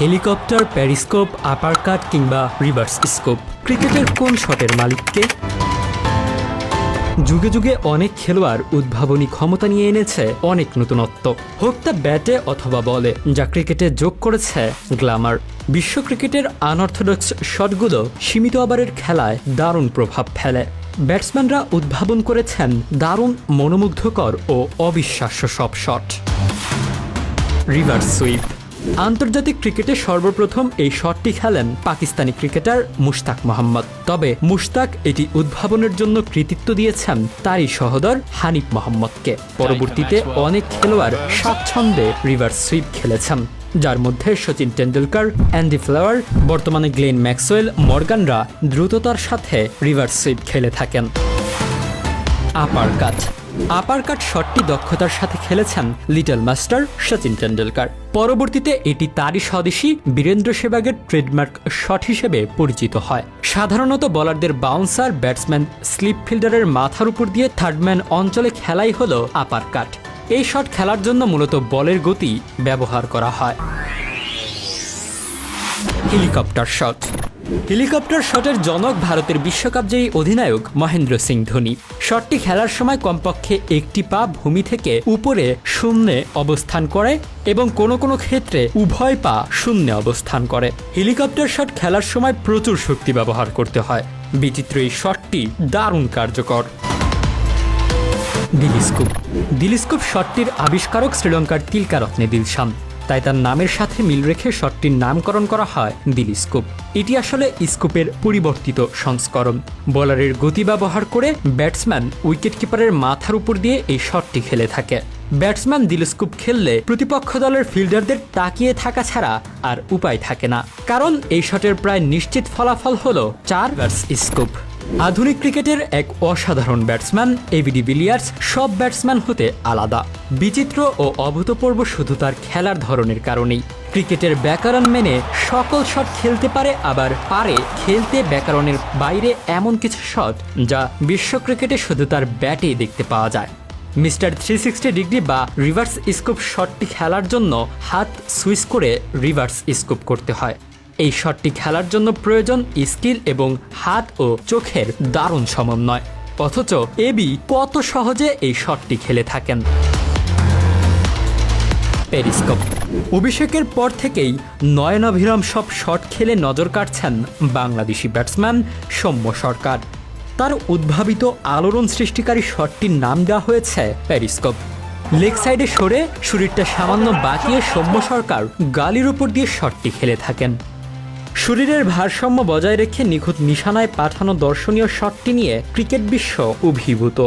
Helicopter periscope uppercut কিংবা reverse scoop. ক্রিকেটের কোন শটের মালিককে? যুগে যুগে অনেক খেলোয়াড় উদ্ভাবনী ক্ষমতা নিয়ে এনেছে অনেক নতুনত্ব। হোক তা ব্যাটে অথবা বলে, যা ক্রিকেটে যোগ করেছে গ্ল্যামার বিশ্ব ক্রিকেটের আনঅর্থোডক্স শটগুলো সীমিত ওভারের খেলায় দারুণ প্রভাব ফেলে। ব্যাটসম্যানরা উদ্ভাবন করেছেন দারুণ মনোমুগ্ধকর ও অবিশ্বাস্য সব শট। Reverse sweep. আন্তর্জাতিক ক্রিকেটে সর্বপ্রথম এই শটটি খেলেন পাকিস্তানি ক্রিকেটার মুশতাক মোহাম্মদ। তবে মুশতাক এটি উদ্ভাবনের জন্য কৃতিত্ব দিয়েছেন তারই সহোদর হানিফ মোহাম্মদকে। পরবর্তীতে অনেক খেলোয়াড় স্বাচ্ছন্দ্যে রিভার্স সুইপ খেলেছেন যার মধ্যে সচিন টেন্ডুলকার অ্যান্ডি ফ্লাওয়ার বর্তমানে গ্লেন ম্যাক্সওয়েল মর্গানরা দ্রুততার সাথে রিভার্স সুইপ খেলে থাকেন। আপার কাট আপার কাট শটটি দক্ষতার সাথে খেলেছেন লিটল মাস্টার সচিন টেন্ডুলকার পরবর্তীতে এটি তারই স্বদেশী বীরেন্দ্র সেবাগের ট্রেডমার্ক শট হিসেবে পরিচিত হয়। সাধারণত বলারদের বাউন্সার ব্যাটসম্যান স্লিপ ফিল্ডারের মাথার উপর দিয়ে থার্ডম্যান অঞ্চলে খেলাই হল আপার কাট এই শট খেলার জন্য মূলত বলের গতি ব্যবহার করা হয়। হেলিকপ্টার শট হেলিকপ্টার শটের জনক ভারতের বিশ্বকাপ জয়ী অধিনায়ক মহেন্দ্র সিং ধোনি। শটটি খেলার সময় কমপক্ষে একটি পা ভূমি থেকে উপরে শূন্যে অবস্থান করে এবং কোনো কোনো ক্ষেত্রে উভয় পা শূন্যে অবস্থান করে। হেলিকপ্টার শট খেলার সময় প্রচুর শক্তি ব্যবহার করতে হয়। বিচিত্র এই শটটি দারুণ কার্যকর। দিলিস্কোপ। দিলিস্কুপ শটটির আবিষ্কারক শ্রীলঙ্কার তিলকারত্নে দিলশান। তাই তার নামের সাথে মিল রেখে শটটির নামকরণ করা হয় দিলিস্কুপ এটি আসলে স্কুপের পরিবর্তিত সংস্করণ। বোলারের গতি ব্যবহার করে ব্যাটসম্যান উইকেট কিপারের মাথার উপর দিয়ে এই শটটি খেলে থাকে। ব্যাটসম্যান দিলস্কুপ খেললে প্রতিপক্ষ দলের ফিল্ডারদের তাকিয়ে থাকা ছাড়া আর উপায় থাকে না। কারণ এই শটের প্রায় নিশ্চিত ফলাফল হলো চার ভার্স স্কুপ। আধুনিক ক্রিকেটের এক অসাধারণ ব্যাটসম্যান এবিডি বিলিয়ার্স, সব ব্যাটসম্যান হতে আলাদা। বিচিত্র ও অভূতপূর্ব শুধু তার খেলার ধরনের কারণেই। ক্রিকেটের ব্যাকরণ মেনে সকল শট খেলতে পারে, আবার পারে খেলতে ব্যাকরণের বাইরে এমন কিছু শট যা বিশ্ব ক্রিকেটে শুধু তার ব্যাটেই দেখতে পাওয়া যায়। মিস্টার থ্রি সিক্সটি ডিগ্রি বা রিভার্স স্কোপ শটটি খেলার জন্য হাত সুইচ করে রিভার্স স্কোপ করতে হয়। এই শটটি খেলার জন্য প্রয়োজন স্কিল এবং হাত ও চোখের দারুণ সমন্বয়। অথচ এবি কত সহজে এই শটটি খেলে থাকেন। পেরিস্কোপ। অভিষেকের পর থেকেই নয়নাভিরাম সব শট খেলে নজর কাটছেন বাংলাদেশি ব্যাটসম্যান সৌম্য সরকার। তার উদ্ভাবিত আলোড়ন সৃষ্টিকারী শটটির নাম দেওয়া হয়েছে প্যারিস্কোপ লেগ সাইডে সরে শরীরটা সামান্য বাঁকিয়ে সৌম্য সরকার গালির উপর দিয়ে শটটি খেলে থাকেন। শরীরের ভারসাম্য বজায় রেখে নিখুঁত নিশানায় পাঠানো দর্শনীয় শটটি নিয়ে ক্রিকেট বিশ্ব অভিভূত।